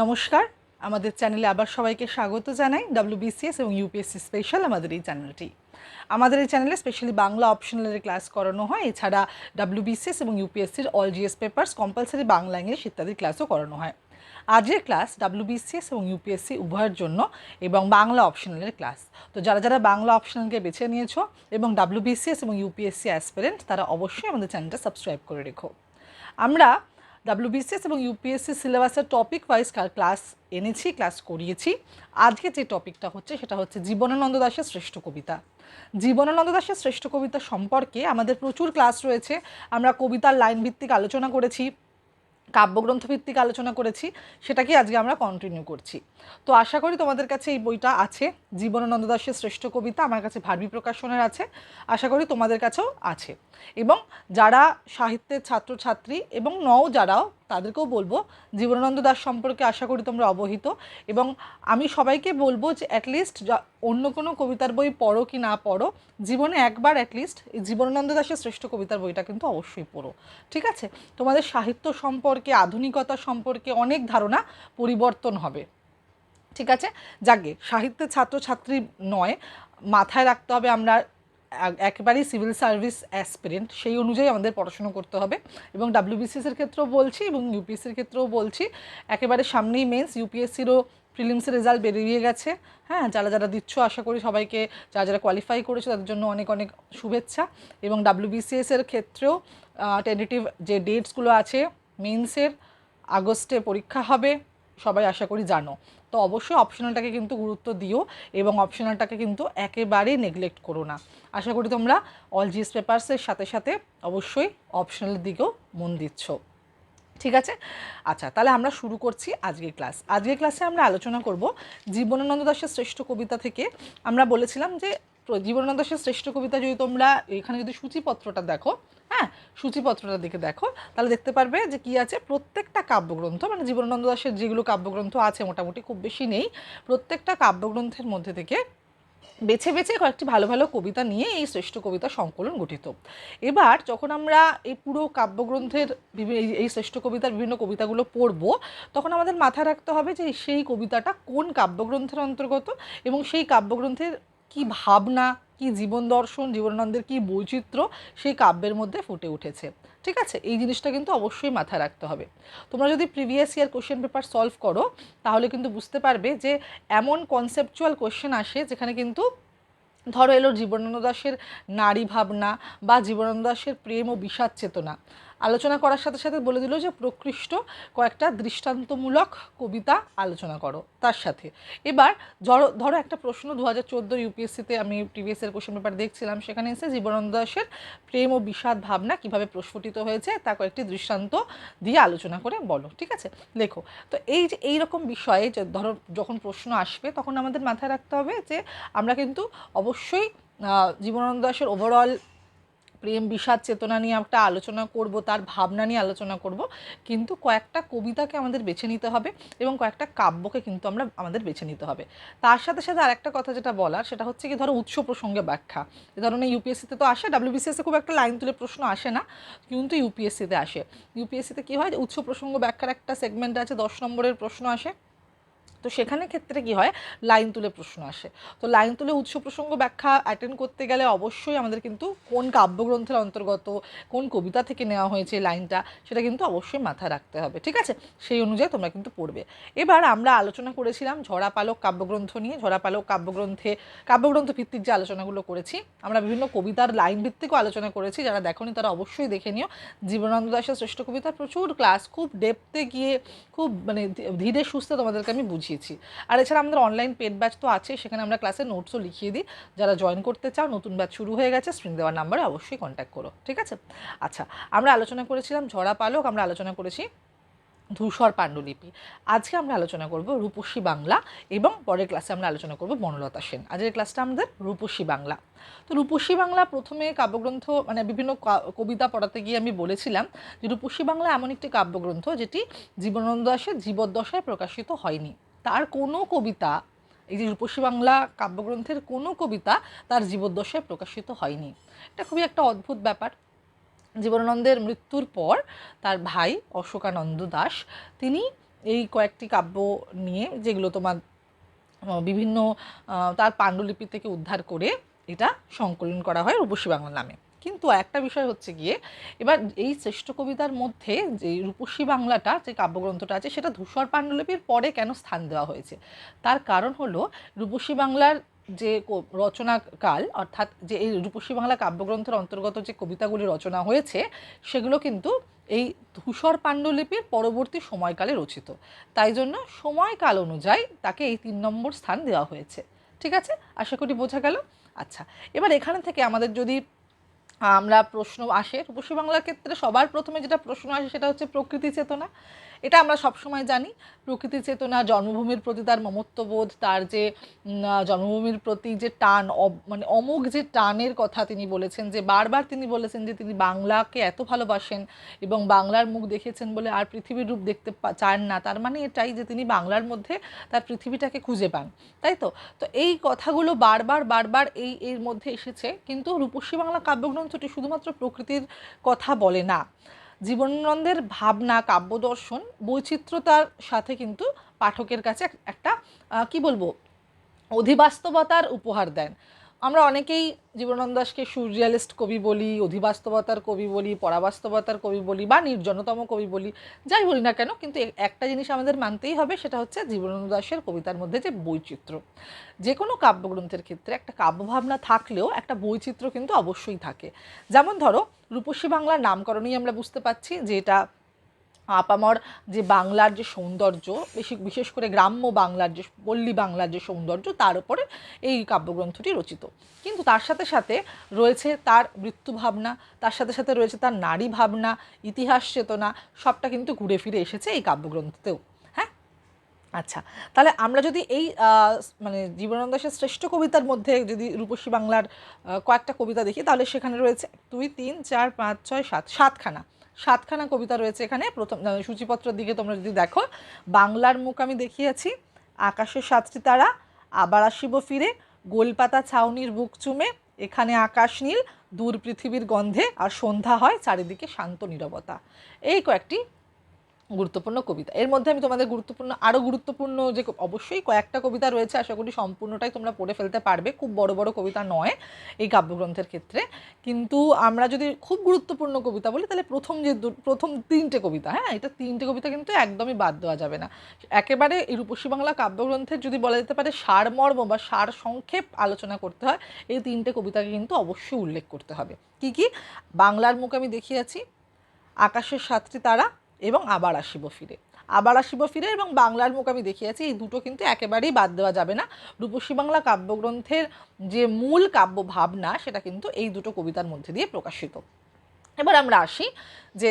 নমস্কার। আমাদের চ্যানেলে আবার সবাইকে স্বাগত জানাই। ডাব্লিউবিসিএস এবং ইউপিএসসি স্পেশাল আমাদের এই চ্যানেলটি। আমাদের এই চ্যানেলে স্পেশালি বাংলা অপশনালের ক্লাস করানো হয়। এছাড়া ডাব্লিউবিসিএস এবং ইউপিএসসির all GS papers compulsory Bangla, English ইত্যাদি ক্লাসও করানো হয়। আজকের ক্লাস ডাব্লিউবিসিএস এবং ইউপিএসসি উভয়ের জন্য এবং বাংলা অপশনালের ক্লাস তো যারা যারা বাংলা অপশনালকে বেছে নিয়েছো এবং ডাব্লিউবিসিএস এবং ইউপিএসসি অ্যাসপিরেন্ট তারা অবশ্যই আমাদের চ্যানেলটা সাবস্ক্রাইব করে রেখো। আমরা ডাব্লিউবিসিএস এবং ইউপিএসসি সিলেবাসের টপিক ওয়াইজ ক্লাস এনেছি ক্লাস করিয়েছি। আজকে যে টপিকটা হচ্ছে, সেটা হচ্ছে জীবনানন্দ দাসের শ্রেষ্ঠ কবিতা। জীবনানন্দ দাসের শ্রেষ্ঠ কবিতা সম্পর্কে আমাদের প্রচুর ক্লাস রয়েছে। আমরা কবিতার লাইন ভিত্তিক আলোচনা করেছি। কাব্যগ্রন্থ ভিত্তিক আলোচনা করেছি সেটাকে আজকে আমরা কন্টিনিউ করছি। তো আশা করি তোমাদের কাছে এই বইটা আছে, জীবনানন্দ দাসের শ্রেষ্ঠ কবিতা, আমার কাছে ভারবি প্রকাশনের আছে, আশা করি তোমাদের কাছেও আছে। এবং যারা সাহিত্যের ছাত্রছাত্রী এবং নও যারাও তাদেরকেও বলব, জীবনানন্দ দাস সম্পর্কে আশা করি তোমরা অবহিত। এবং আমি সবাইকে বলব যে অ্যাটলিস্ট অন্য কোনো কবিতার বই পড়ো কি না পড়ো, জীবনে একবার অ্যাটলিস্ট জীবনানন্দ দাশের শ্রেষ্ঠ কবিতার বইটা কিন্তু অবশ্যই পড়ো। ঠিক আছে? তোমাদের সাহিত্য সম্পর্কে, আধুনিকতা সম্পর্কে অনেক ধারণা পরিবর্তন হবে। ঠিক আছে? যাকে সাহিত্যের ছাত্রছাত্রী নয়, মাথায় রাখতে হবে আমরা একেবারেই সিভিল সার্ভিস অ্যাসপিরেন্ট, সেই অনুযায়ী আমাদের পড়াশুনো করতে হবে। এবং ডাব্লিউবিসিএসের ক্ষেত্রেও বলছি এবং ইউপিএসসির ক্ষেত্রেও বলছি, একেবারে সামনেই মেন্স ইউপিএসসিরও প্রিলিমসের রেজাল্ট বেরিয়ে গেছে। হ্যাঁ যারা যারা দিচ্ছ, আশা করি সবাইকে, যারা যারা কোয়ালিফাই করেছে, তাদের জন্য অনেক অনেক শুভেচ্ছা। এবং ডাব্লিউবিসিএস এর ক্ষেত্রেও টেন্টেটিভ যে ডেটসগুলো আছে মেন্সের আগস্টে পরীক্ষা হবে, সবাই আশা করি জানো। তো অবশ্যই অপশনালটাকে কিন্তু গুরুত্ব দিও এবং অপশনালটাকে কিন্তু একেবারেই নেগলেক্ট করো না। আশা করি তোমরা অল জিএস পেপার্সের সাথে সাথে অবশ্যই অপশনালের দিকেও মন দিচ্ছ। ঠিক আছে? আচ্ছা তাহলে আমরা শুরু করছি আজকের ক্লাস আজকের ক্লাসে আমরা আলোচনা করব জীবনানন্দ দাসের শ্রেষ্ঠ কবিতা থেকে। আমরা বলেছিলাম যে জীবনানন্দ দাশের শ্রেষ্ঠ কবিতা যদি তোমরা এখানে যদি সূচিপত্রটা দেখো হ্যাঁ সূচিপত্রটা দিকে দেখো, তাহলে দেখতে পারবে যে কি আছে। প্রত্যেকটা কাব্যগ্রন্থ মানে জীবনানন্দ দাশের যেগুলো কাব্যগ্রন্থ আছে মোটামুটি খুব বেশি নেই, প্রত্যেকটা কাব্যগ্রন্থের মধ্যে থেকে বেছে বেছে কয়েকটি ভালো ভালো কবিতা নিয়ে এই শ্রেষ্ঠ কবিতা সংকলন গঠিত। এবার যখন আমরা এই পুরো কাব্যগ্রন্থের এই শ্রেষ্ঠ কবিতার বিভিন্ন কবিতাগুলো পড়ব, তখন আমাদের মাথায় রাখতে হবে যে সেই কবিতাটা কোন কাব্যগ্রন্থের অন্তর্গত এবং সেই কাব্যগ্রন্থের কি ভাবনা, কি জীবন দর্শন, জীবনানন্দের কি বৈচিত্র্য সেই কাব্যের মধ্যে ফুটে উঠেছে। ঠিক আছে? এই জিনিসটা কিন্তু অবশ্যই মাথায় রাখতে হবে। তোমরা যদি previous year question paper solve করো, তাহলে কিন্তু বুঝতে পারবে যে এমন কনসেপচুয়াল কোশ্চেন আসে যেখানে কিন্তু ধরো এলো জীবনানন্দ দাশের নারী ভাবনা বা জীবনানন্দ দাশের প্রেম ও বিষাদ চেতনা। আলোচনা করার সাথে সাথে বলে দিল যে, প্রকৃষ্ট কয়েকটা দৃষ্টান্তমূলক কবিতা আলোচনা করো তার সাথে। এবার ধরো ধরো একটা প্রশ্ন দু হাজার চোদ্দ ইউপিএসসিতে আমি প্রিভিয়াসের কোশ্চেন পেপার দেখছিলাম, সেখানে এসে জীবনানন্দ দাশের প্রেম ও বিষাদ ভাবনা কীভাবে প্রস্ফুটিত হয়েছে তা কয়েকটি দৃষ্টান্ত দিয়ে আলোচনা করে বলো, ঠিক আছে? লেখো। তো এই যে এইরকম বিষয়ে ধরো, যখন প্রশ্ন আসবে, তখন আমাদের মাথায় রাখতে হবে যে, আমরা কিন্তু অবশ্যই জীবনানন্দ দাশের ওভারঅল প্রেম বিষাদ চেতনা নিয়ে একটা আলোচনা করব, তার ভাবনা নিয়ে আলোচনা করব, কিন্তু কয়েকটা কবিতাকে আমাদের বেছে নিতে হবে এবং কয়েকটা কাব্যকে কিন্তু আমরা আমাদের বেছে নিতে হবে। তার সাথে সাথে আরেকটা কথা যেটা বলার, সেটা হচ্ছে কি, ধরো উৎস প্রসঙ্গে ব্যাখ্যা। এ ধরনের ইউপিএসসিতে তো আসে ডাব্লিউবিসিএসে খুব একটা লাইন তুলে প্রশ্ন আসে না, কিন্তু ইউপিএসসিতে আসে। ইউপিএসসিতে কী হয়, উৎস প্রসঙ্গ ব্যাখ্যার একটা সেগমেন্ট আছে, দশ নম্বরের প্রশ্ন আসে। তো সেখানে ক্ষেত্রে কি হয়? লাইন তুলে প্রশ্ন আসে। তো লাইন তুলে উৎস প্রসঙ্গ ব্যাখ্যা অ্যাটেন্ড করতে গেলে অবশ্যই আমাদের কিন্তু কোন কাব্যগ্রন্থের অন্তর্গত, কোন কবিতা থেকে নেওয়া হয়েছে লাইনটা, সেটা কিন্তু অবশ্যই মাথায় রাখতে হবে, ঠিক আছে? সেই অনুযায়ী তোমরা কিন্তু পড়বে। এবার আমরা আলোচনা করেছিলাম ঝরা পালক কাব্যগ্রন্থ নিয়ে। ঝরা পালক কাব্যগ্রন্থে, কাব্যগ্রন্থ ভিত্তিক যে আলোচনাগুলো করেছি, আমরা বিভিন্ন কবিতার লাইন ভিত্তিকও আলোচনা করেছি। যারা দেখোনি তারা অবশ্যই দেখে নিও। জীবনানন্দ দাশের শ্রেষ্ঠ কবিতার প্রচুর ক্লাস খুব ডেপতে গিয়ে, খুব মানে ধীরে সুস্থে তোমাদেরকে আমি বুঝিয়েছি আর এছাড়া আমাদের অনলাইন পেড ব্যাচ তো আছে, সেখানে আমরা ক্লাসের নোটসও লিখিয়ে দিই। যারা জয়েন করতে চাও, নতুন ব্যাচ শুরু হয়ে গেছে স্ক্রিন দেওয়ার নাম্বারে অবশ্যই কন্ট্যাক্ট করো, ঠিক আছে? আচ্ছা আমরা আলোচনা করেছিলাম ঝরা পালক, আমরা আলোচনা করেছি ধূসর পাণ্ডুলিপি। আজকে আমরা আলোচনা করব রূপসী বাংলা এবং পরের ক্লাসে আমরা আলোচনা করব বনলতা সেন। আজকের ক্লাসটা আমাদের রূপসী বাংলা। তো রূপসী বাংলা প্রথমে কাব্যগ্রন্থ মানে বিভিন্ন কবিতা পড়াতে গিয়ে আমি বলেছিলাম যে রূপসী বাংলা এমন একটি কাব্যগ্রন্থ যেটি জীবনানন্দ দাশের জীবদ্দশায় প্রকাশিত হয়নি। তার কোনো কবিতা, এই যে রূপসী বাংলা কাব্যগ্রন্থের কোনো কবিতা তার জীবদ্দশায় প্রকাশিত হয়নি। এটা খুবই একটা অদ্ভুত ব্যাপার। জীবনানন্দের মৃত্যুর পর তার ভাই অশোকানন্দ দাস, তিনি এই কয়েকটি কাব্য নিয়ে, যেগুলো তোমার বিভিন্ন তার পাণ্ডুলিপি থেকে উদ্ধার করে এটা সংকলন করা হয় রূপসী বাংলা নামে। কিন্তু একটা বিষয় হচ্ছে গিয়ে, এবার এই শ্রেষ্ঠ কবিতার মধ্যে যে রূপসী বাংলাটা, যে কাব্যগ্রন্থটা আছে, সেটা ধূসর পাণ্ডুলিপির পরে কেন স্থান দেওয়া হয়েছে? তার কারণ হলো রূপসী বাংলার যে রচনাকাল, অর্থাৎ যে এই রূপসী বাংলা কাব্যগ্রন্থের অন্তর্গত যে কবিতাগুলি রচনা হয়েছে, সেগুলো কিন্তু এই ধূসর পাণ্ডুলিপির পরবর্তী সময়কালে রচিত। তাই জন্য সময়কাল অনুযায়ী তাকে এই তিন নম্বর স্থান দেওয়া হয়েছে। ঠিক আছে? আশা করি বোঝা গেল? আচ্ছা এবার এখানে থেকে আমাদের যদি আমরা প্রশ্ন আসে। রূপসী বাংলার ক্ষেত্রে সবার প্রথমে যেটা প্রশ্ন আসে সেটা হচ্ছে প্রকৃতি চেতনা। এটা আমরা সবসময় জানি। প্রকৃতি চেতনা, জন্মভূমির প্রতি তার মমত্ববোধ, তার যে জন্মভূমির প্রতি যে টান মানে অমোঘ যে টানের কথা তিনি বলেছেন, যে বারবার তিনি বলেছেন যে তিনি বাংলাকে এত ভালোবাসেন এবং বাংলার মুখ দেখেছেন বলে আর পৃথিবীর রূপ দেখতে চান না। তার মানে এটাই যে তিনি বাংলার মধ্যে তার পৃথিবীটাকে খুঁজে পান। তাই তো? তো এই কথাগুলো বারবার বারবার এই, এর মধ্যে এসেছে। কিন্তু রূপসী বাংলা কাব্যগ্রন্থটি শুধুমাত্র প্রকৃতির কথা বলে না, জীবনানন্দের ভাবনা, কাব্যদর্শন, বৈচিত্র্যতার সাথে কিন্তু পাঠকের কাছে একটা কি বলব, অধিবাস্তবতার উপহার দেন। আমরা অনেকেই জীবনানন্দ দাসকে সুরিয়ালিস্ট কবি বলি, অধিবাস্তবতার কবি বলি, পরাবাস্তবতার কবি বলি বা নির্জনতম কবি বলি, যাই বলি না কেন, কিন্তু একটা জিনিস আমাদের মানতেই হবে, সেটা হচ্ছে জীবনানন্দ দাশের কবিতার মধ্যে যে বৈচিত্র্য। যে কোনো কাব্যগ্রন্থের ক্ষেত্রে একটা কাব্যভাবনা থাকলেও একটা বৈচিত্র্য কিন্তু অবশ্যই থাকে। যেমন ধরো, রূপসী বাংলার নামকরণেই আমরা বুঝতে পারছি যে এটা আপামর যে বাংলার যে সৌন্দর্য, বেশি, বিশেষ করে গ্রাম্য বাংলার যে, পল্লী বাংলার যে সৌন্দর্য, তার উপরে এই কাব্যগ্রন্থটি রচিত। কিন্তু তার সাথে সাথে রয়েছে তার মৃত্যু ভাবনা, তার সাথে সাথে রয়েছে তার নারী ভাবনা, ইতিহাস চেতনা, সবটা কিন্তু ঘুরে ফিরে এসেছে এই কাব্যগ্রন্থতেও। হ্যাঁ? আচ্ছা তাহলে আমরা যদি এই মানে জীবনানন্দ দাশের শ্রেষ্ঠ কবিতার মধ্যে যদি রূপসী বাংলার কয়েকটা কবিতা দেখি, তাহলে সেখানে রয়েছে দুই, তিন, চার, পাঁচ, ছয়, সাত, সাতখানা। সাতখানা কবিতা রয়েছে এখানে। প্রথম সূচিপত্রের দিকে তোমরা যদি দেখো, বাংলার মুখ আমি দেখিয়েছি, আকাশের সাতটি তারা, আবার আসিব ফিরে, গোলপাতা ছাউনির বুক চুমে, এখানে আকাশ নীল, দূর পৃথিবীর গন্ধে, আর সন্ধ্যা হয় চারিদিকে শান্ত নিরবতা। এই কয়েকটি গুরুত্বপূর্ণ কবিতা। এর মধ্যে আমি তোমাদের গুরুত্বপূর্ণ আরও গুরুত্বপূর্ণ যে অবশ্যই কয়েকটা কবিতা রয়েছে, আশা করি সম্পূর্ণটাই তোমরা পড়ে ফেলতে পারবে। খুব বড় বড় কবিতা নয় এই কাব্যগ্রন্থের ক্ষেত্রে। কিন্তু আমরা যদি খুব গুরুত্বপূর্ণ কবিতা বলি, তাহলে প্রথম যে প্রথম তিনটে কবিতা হ্যাঁ? এটা তিনটে কবিতা কিন্তু একদমই বাদ দেওয়া যাবে না। একেবারে এই রূপসী বাংলা কাব্যগ্রন্থের যদি বলা যেতে পারে সারমর্ম বা সার সংক্ষেপ আলোচনা করতে হয়, এই তিনটে কবিতাকে কিন্তু অবশ্যই উল্লেখ করতে হবে। কি কি? বাংলার মুখ আমি দেখিয়েছি, আকাশের সাতটি তারা এবং আবার আসিব ফিরে। আবার আসিব ফিরে এবং বাংলার মুখ আমি দেখিয়েছি, এই দুটো কিন্তু একেবারেই বাদ দেওয়া যাবে না। রূপসী বাংলা কাব্যগ্রন্থের যে মূল কাব্য ভাবনা সেটা কিন্তু এই দুটো কবিতার মধ্যে দিয়ে প্রকাশিত। এবার আমরা আসি যে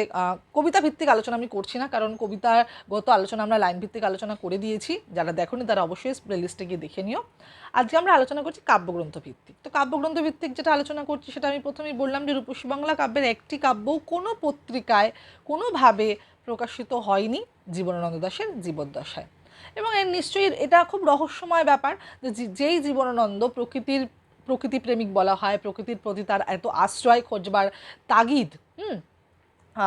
কবিতা ভিত্তিক আলোচনা আমি করছি না, কারণ কবিতাগত আলোচনা আমরা লাইন ভিত্তিক আলোচনা করে দিয়েছি। যারা দেখোনি তারা অবশ্যই প্লেলিস্টে গিয়ে দেখে নিও। আজকে আমরা আলোচনা করছি কাব্যগ্রন্থ ভিত্তিক তো কাব্যগ্রন্থ ভিত্তিক যেটা আলোচনা করছি, সেটা আমি প্রথমেই বললাম যে, রূপসী বাংলা কাব্যের একটি কাব্য কোনো পত্রিকায় কোনোভাবে প্রকাশিত হয়নি জীবনানন্দ দাশের জীবদ্দশায়। এবং এর নিশ্চয়ই এটা খুব রহস্যময় ব্যাপার যে যে- যেই জীবনানন্দ প্রকৃতির প্রকৃতি প্রেমিক বলা হয়, প্রকৃতির প্রতি তার এত আশ্রয় খোঁজবার তাগিদ, হুম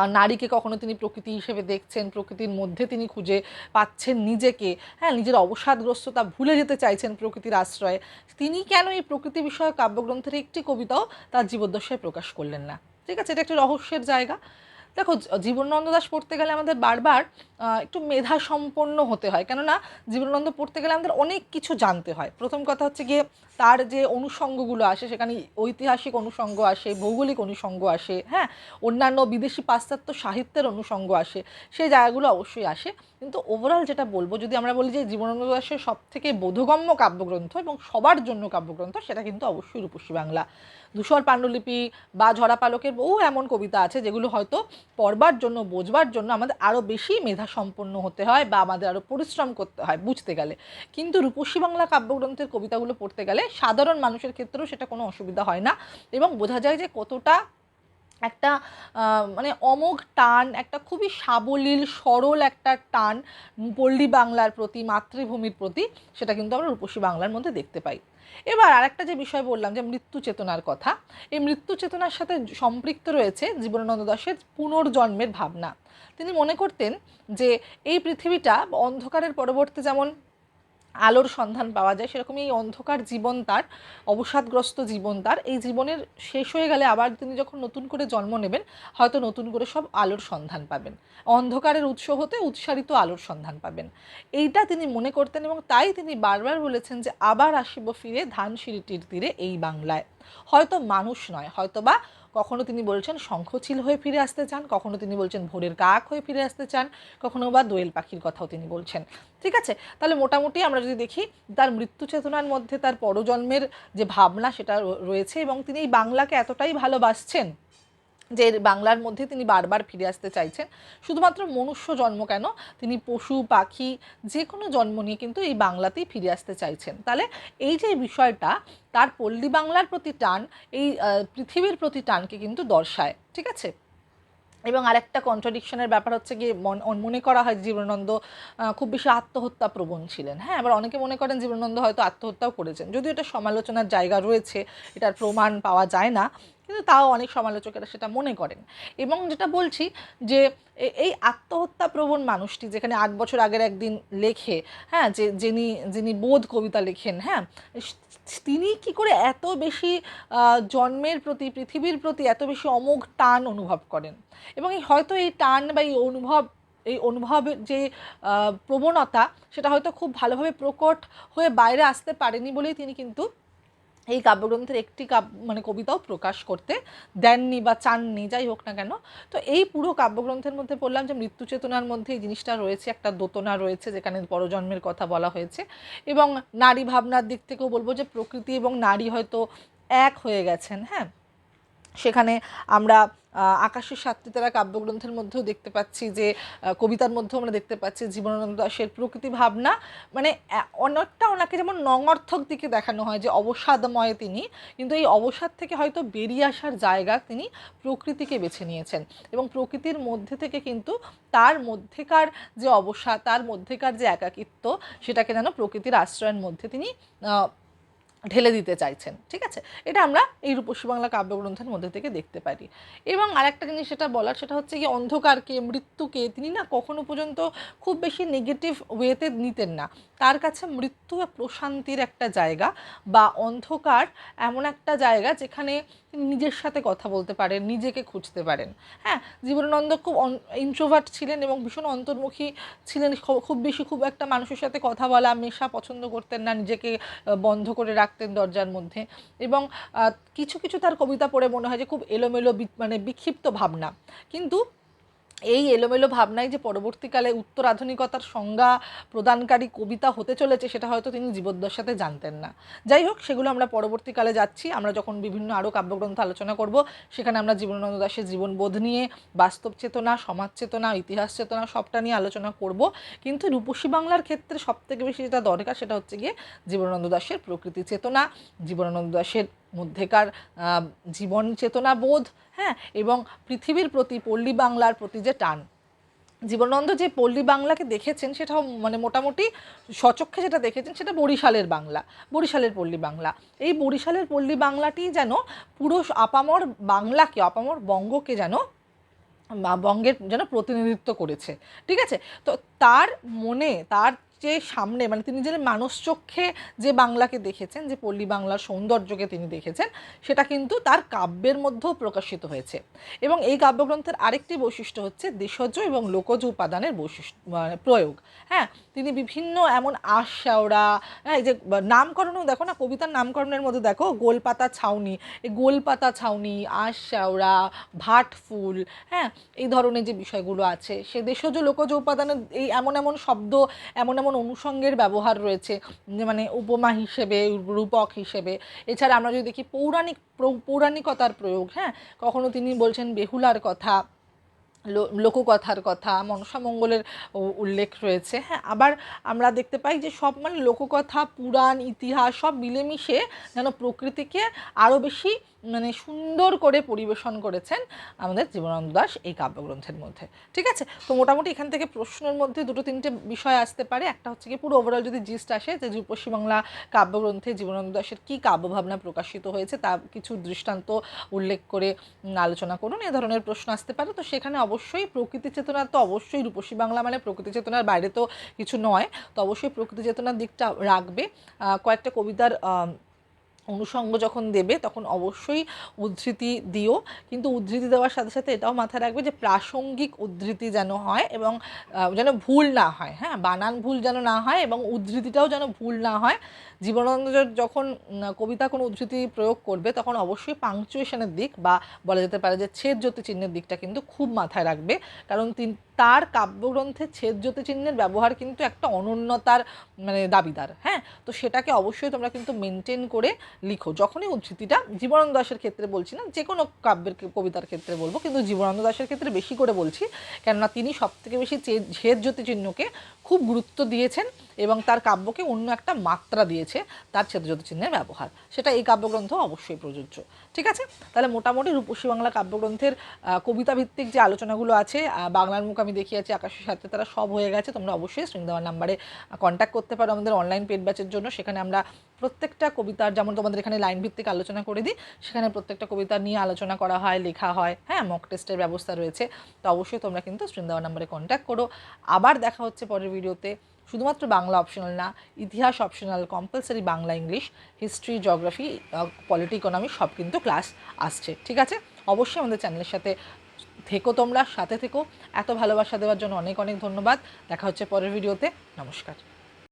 নারীকে কখনো তিনি প্রকৃতি হিসেবে দেখছেন, প্রকৃতির মধ্যে তিনি খুঁজে পাচ্ছেন নিজেকে হ্যাঁ নিজের অবসাদগ্রস্ততা ভুলে যেতে চাইছেন প্রকৃতির আশ্রয়ে, তিনি কেন এই প্রকৃতি বিষয়ক কাব্যগ্রন্থের একটি কবিতাও তার জীবদ্দশায় প্রকাশ করলেন না? ঠিক আছে, এটা একটি রহস্যের জায়গা। দেখো জীবনানন্দ দাস পড়তে গেলে আমাদের বারবার একটু মেধা সম্পন্ন হতে হয়। কেননা জীবনানন্দ পড়তে গেলে আমাদের অনেক কিছু জানতে হয়। প্রথম কথা হচ্ছে গিয়ে তার যে অনুষঙ্গগুলো আসে, সেখানে ঐতিহাসিক অনুষঙ্গ আসে, ভৌগোলিক অনুষঙ্গ আসে হ্যাঁ? অন্যান্য বিদেশি পাশ্চাত্য সাহিত্যের অনুষঙ্গ আসে, সেই জায়গাগুলো অবশ্যই আসে। কিন্তু ওভারঅল যেটা বলব, যদি আমরা বলি যে জীবনানন্দ দাসের সব থেকে বোধগম্য কাব্যগ্রন্থ এবং সবার জন্য কাব্যগ্রন্থ, সেটা কিন্তু অবশ্যই রূপসী বাংলা। ধূসর পাণ্ডুলিপি বা ঝরা পালকের বহু এমন কবিতা আছে, যেগুলো হয়তো পড়বার জন্য, বোঝবার জন্য আমাদের আরও বেশি মেধা সম্পন্ন হতে হয় বা আমাদের আরও পরিশ্রম করতে হয় বুঝতে গেলে। কিন্তু রূপসী বাংলা কাব্যগ্রন্থের কবিতাগুলো পড়তে গেলে সাধারণ মানুষের ক্ষেত্রেও সেটা কোনো অসুবিধা হয় না এবং বোঝা যায় যে কতটা একটা মানে অমোঘ টান, একটা খুবই সাবলীল, সরল একটা টান পল্লী বাংলার প্রতি, মাতৃভূমির প্রতি, সেটা কিন্তু আমরা রূপসী বাংলার মধ্যে দেখতে পাই। এবার আরেকটা যে বিষয় বললাম যে মৃত্যু চেতনার কথা, এই মৃত্যু চেতনার সাথে সম্পৃক্ত রয়েছে জীবনানন্দ দাশের পুনর্জন্মের ভাবনা। তিনি মনে করতেন যে এই পৃথিবীটা অন্ধকারের পরবর্তী যেমন আলোর সন্ধান পাওয়া যায়। সেরকমই এই অন্ধকার জীবন তার, অবসাদগ্রস্ত জীবন তার। এই জীবনের শেষ হয়ে গেলে আবার তিনি যখন নতুন করে জন্ম নেবেন, হয়তো নতুন করে সব আলোর সন্ধান পাবেন। অন্ধকারের উৎস হতে উৎসারিত আলোর সন্ধান পাবেন। এইটা তিনি মনে করতেন এবং তাই তিনি বারবার বলেছেন যে, আবার আসিব ফিরে ধানসিঁড়িটির তীরে এই বাংলায়। হয়তো মানুষ নয় হয়তো বা কখনো তিনি বলছেন শঙ্খচিল হয়ে ফিরে আসতে চান, কখনো তিনি বলছেন ভোরের কাক হয়ে ফিরে আসতে চান, কখনো বা দোয়েল পাখির কথাও তিনি বলছেন। ঠিক আছে? তাহলে মোটামুটি আমরা যদি দেখি, তার মৃত্যু চেতনার মধ্যে তার পরজন্মের যে ভাবনা সেটা রয়েছে এবং তিনি এই বাংলাকে এতটাই ভালোবাসছেন যে বাংলার মধ্যে তিনি বারবার ফিরে আসতে চাইছেন, শুধুমাত্র মনুষ্য জন্ম কেন? তিনি পশু, পাখি, যে কোনো জন্ম নিয়ে কিন্তু এই বাংলাতেই ফিরে আসতে চাইছেন। তাহলে এই যে বিষয়টা, তার পল্লী বাংলার প্রতি টান, এই পৃথিবীর প্রতি টানকে কিন্তু দর্শায়, ঠিক আছে? এবং আরেকটা কন্ট্রাডিকশনের ব্যাপার হচ্ছে গিয়ে মন- করা হয় জীবনানন্দ খুব বেশি আত্মহত্যা প্রবণ ছিলেন। হ্যাঁ আবার অনেকে মনে করেন জীবনানন্দ হয়তো আত্মহত্যাও করেছেন। যদিও এটা সমালোচনার জায়গা রয়েছে, এটার প্রমাণ পাওয়া যায় না। কিন্তু তাও অনেক সমালোচকেরা সেটা মনে করেন। এবং যেটা বলছি যে এই আত্মহত্যা প্রবণ মানুষটি যেখানে আট বছর আগের একদিন লেখে হ্যাঁ যে যিনি যিনি বোধ কবিতা লেখেন হ্যাঁ তিনি কি করে এত বেশি জন্মের প্রতি, পৃথিবীর প্রতি এত বেশি অমোঘ টান অনুভব করেন? এবং এই হয়তো এই টান বা এই অনুভব, এই অনুভবের যে প্রবণতা, সেটা হয়তো খুব ভালোভাবে প্রকট হয়ে বাইরে আসতে পারেনি বলেই তিনি কিন্তু এই কাব্যগ্রন্থের একটি কাব মানে কবিতাও প্রকাশ করতে দেননি বা চাননি, যাই হোক না কেন। তো এই পুরো কাব্যগ্রন্থের মধ্যে পড়লাম যে মৃত্যু চেতনার মধ্যে এই জিনিসটা রয়েছে, একটা দোতনা রয়েছে যেখানে পরজন্মের কথা বলা হয়েছে। এবং নারী ভাবনার দিক থেকেও বলব যে প্রকৃতি এবং নারী হয়তো এক হয়ে গেছেন হ্যাঁ? সেখানে আমরা আকাশের সাতটি তারা কাব্যগ্রন্থের মধ্যেও দেখতে পাচ্ছি যে কবিতার মধ্যেও আমরা দেখতে পাচ্ছি জীবনানন্দ দাশের প্রকৃতি ভাবনা। মানে অনেকটা ওনাকে যেমন নঙর্থক দিকে দেখানো হয় যে, অবসাদময় তিনি, কিন্তু এই অবসাদ থেকে হয়তো বেরিয়ে আসার জায়গা তিনি প্রকৃতিকে বেছে নিয়েছেন। এবং প্রকৃতির মধ্যে থেকে কিন্তু তার মধ্যেকার যে অবসাদ, তার মধ্যেকার যে একাকিত্ব, সেটাকে যেন প্রকৃতির আশ্রয়ের মধ্যে তিনি ঢেলে দিতে চাইছেন, ঠিক আছে? এটা আমরা এই রূপসী বাংলা কাব্যগ্রন্থের মধ্যে থেকে দেখতে পারি। এবং আরেকটা জিনিস সেটা বলার, সেটা হচ্ছে কি অন্ধকারকে, মৃত্যুকে তিনি না কখনো পর্যন্ত খুব বেশি নেগেটিভ ওয়েতে নিতেন না। তার কাছে মৃত্যু প্রশান্তির একটা জায়গা বা অন্ধকার এমন একটা জায়গা যেখানে নিজের সাথে কথা বলতে পারেন, নিজেকে খুঁজতে পারেন। হ্যাঁ জীবনানন্দ খুব ইন্ট্রোভার্ট ছিলেন এবং ভীষণ অন্তর্মুখী ছিলেন। খুব বেশি খুব একটা মানুষের সাথে কথা বলা, মেশা পছন্দ করতেন না, নিজেকে বন্ধ করে রাখতেন দরজার মধ্যে। এবং কিছু কিছু তার কবিতা পড়ে মনে হয় যে খুব এলোমেলো মানে বিক্ষিপ্ত ভাবনা। কিন্তু এই এলোমেলো ভাবনায় যে পরবর্তীকালে উত্তর আধুনিকতার সংজ্ঞা প্রদানকারী কবিতা হতে চলেছে, সেটা হয়তো তিনি জীবদ্দশাতে জানতেন না। যাই হোক, সেগুলো আমরা পরবর্তীকালে যাচ্ছি। আমরা যখন বিভিন্ন আরও কাব্যগ্রন্থ আলোচনা করব, সেখানে আমরা জীবনানন্দ দাশের জীবনবোধ নিয়ে, বাস্তব চেতনা, সমাজ চেতনা, ইতিহাস চেতনা সবটা নিয়ে আলোচনা করব। কিন্তু রূপসী বাংলার ক্ষেত্রে সবথেকে বেশি যেটা দরকার, সেটা হচ্ছে গিয়ে জীবনানন্দ দাশের প্রকৃতি চেতনা, জীবনানন্দ দাশের মধ্যেকার জীবন চেতনা বোধ হ্যাঁ এবং পৃথিবীর প্রতি পল্লী বাংলার প্রতি যে টান। জীবনানন্দ যে পল্লী বাংলাকে দেখেছেন, সেটাও মানে মোটামুটি সচক্ষে যেটা দেখেছেন, সেটা বরিশালের বাংলা, বরিশালের পল্লী বাংলা। এই বরিশালের পল্লী বাংলাটি যেন পুরো আপামর বাংলাকে, আপামর বঙ্গকে যেন বঙ্গের যেন প্রতিনিধিত্ব করেছে। ঠিক আছে? তো তার মনে, তার যে সামনে মানে তিনি যে মানুষ চক্ষে যে বাংলাকে দেখেছেন, যে পল্লী বাংলার সৌন্দর্যকে তিনি দেখেছেন, সেটা কিন্তু তার কাব্যের মধ্যেও প্রকাশিত হয়েছে। এবং এই কাব্যগ্রন্থের আরেকটি বৈশিষ্ট্য হচ্ছে দেশজ এবং লোকজ উপাদানের বৈশিষ্ট্য মানে প্রয়োগ। হ্যাঁ তিনি বিভিন্ন এমন আশ শেওড়া হ্যাঁ এই যে নামকরণও দেখো না, কবিতার নামকরণের মধ্যে দেখো, গোলপাতা ছাউনি, এই গোলপাতা ছাউনি, আশ শেওড়া ভাট ফুল হ্যাঁ এই ধরনের যে বিষয়গুলো আছে, সে দেশজ লোকজ উপাদানের এই এমন এমন শব্দ, এমন এমন অনুষঙ্গের ব্যবহার রয়েছে মানে উপমা হিসেবে, রূপক হিসেবে। এছাড়া আমরা যদি দেখি পৌরাণিক, প্রৌ- পৌরাণিকতার প্রয়োগ হ্যাঁ? কখনো তিনি বলছেন বেহুলার কথা লোককথার কথা মনসামঙ্গলের উল্লেখ রয়েছে হ্যাঁ? আবার আমরা দেখতে পাই যে সব মানে লোককথা, পুরাণ, ইতিহাস সব মিলেমিশে যেন প্রকৃতিকে আরও বেশি মানে সুন্দর করে পরিবেশন করেছেন আমাদের জীবনানন্দ দাস এই কাব্যগ্রন্থের মধ্যে। ঠিক আছে? তো মোটামুটি এখান থেকে প্রশ্নের মধ্যে দুটো তিনটে বিষয় আসতে পারে। একটা হচ্ছে কি পুরো ওভারঅল যদি জিস্ট আসে যে পশ্চিমবাংলা কাব্যগ্রন্থে জীবনানন্দ দাসের কী কাব্যভাবনা প্রকাশিত হয়েছে তা কিছু দৃষ্টান্ত উল্লেখ করে আলোচনা করুন। এ ধরনের প্রশ্ন আসতে পারে। তো সেখানে অবশ্যই প্রকৃতি চেতনা তো অবশ্যই রূপসী বাংলা মানে প্রকৃতি চেতনার বাইরে তো কিছু নয়। তো অবশ্যই প্রকৃতি চেতনার দিকটা রাখবে। কয়েকটা কবিতার অনুষঙ্গ যখন দেবে, তখন অবশ্যই উদ্ধৃতি দিও। কিন্তু উদ্ধৃতি দেওয়ার সাথে সাথে এটাও মাথায় রাখবে যে প্রাসঙ্গিক উদ্ধৃতি যেন হয় এবং যেন ভুল না হয় হ্যাঁ? বানান ভুল যেন না হয় এবং উদ্ধৃতিটাও যেন ভুল না হয়। জীবনানন্দ যখন কবিতা কোনো উদ্ধৃতি প্রয়োগ করবে, তখন অবশ্যই পাংচুয়েশনের দিক বা বলা যেতে পারে যে ছেদ জ্যোতি চিহ্নের দিকটা কিন্তু খুব মাথায় রাখবে। কারণ তিন তার কাব্যগ্রন্থে ছেদ জ্যোতি চিহ্নের ব্যবহার কিন্তু একটা অনন্যতার মানে দাবিদার হ্যাঁ? তো সেটাকে অবশ্যই তোমরা কিন্তু মেনটেন করে লিখো। যখনই উদ্ধৃতিটা জীবনানন্দ দাসের ক্ষেত্রে বলছি না যে কোনো কাব্যের কবিতার ক্ষেত্রে বলব, কিন্তু জীবনানন্দ দাসের ক্ষেত্রে বেশি করে বলছি। কেননা তিনি সবথেকে বেশি ছেদ জ্যোতি চিহ্নকে খুব গুরুত্ব দিয়েছেন। এবং তার কাব্যকে অন্য একটা মাত্রা দিয়েছে তার ছেদজ্যোতি চিহ্নের ব্যবহার। সেটা এই কাব্যগ্রন্থ অবশ্যই প্রযোজ্য। ঠিক আছে? তাহলে মোটামুটি রূপসী বাংলা কাব্যগ্রন্থের কবিতা ভিত্তিক যে আলোচনাগুলো আছে বাংলার মুখ আমি দেখিয়েছি, আকাশের সাথে তারা সব হয়ে গেছে, তোমরা অবশ্যই স্ক্রিন দেওয়ার নাম্বারে কন্ট্যাক্ট করতে পারো আমাদের অনলাইন পেড ব্যাচের জন্য। সেখানে আমরা প্রত্যেকটা কবিতার, যেমন তোমাদের এখানে লাইন ভিত্তিক আলোচনা করে দিই, সেখানে প্রত্যেকটা কবিতা নিয়ে আলোচনা করা হয়, লেখা হয় হ্যাঁ মক টেস্টের ব্যবস্থা রয়েছে। তো অবশ্যই তোমরা কিন্তু স্ক্রিন দেওয়ার নাম্বারে কন্ট্যাক্ট করো। আবার দেখা হচ্ছে পরের ভিডিওতে শুধুমাত্র বাংলা অপশনাল না, ইতিহাস optional compulsory Bangla English history geography polity economy সব কিন্তু ক্লাস আসছে, ঠিক আছে? অবশ্যই আমাদের চ্যানেলের সাথে থেকো তোমরা, সাথে থেকো। এত ভালোবাসা দেওয়ার জন্য অনেক অনেক ধন্যবাদ। দেখা হচ্ছে পরের ভিডিওতে নমস্কার।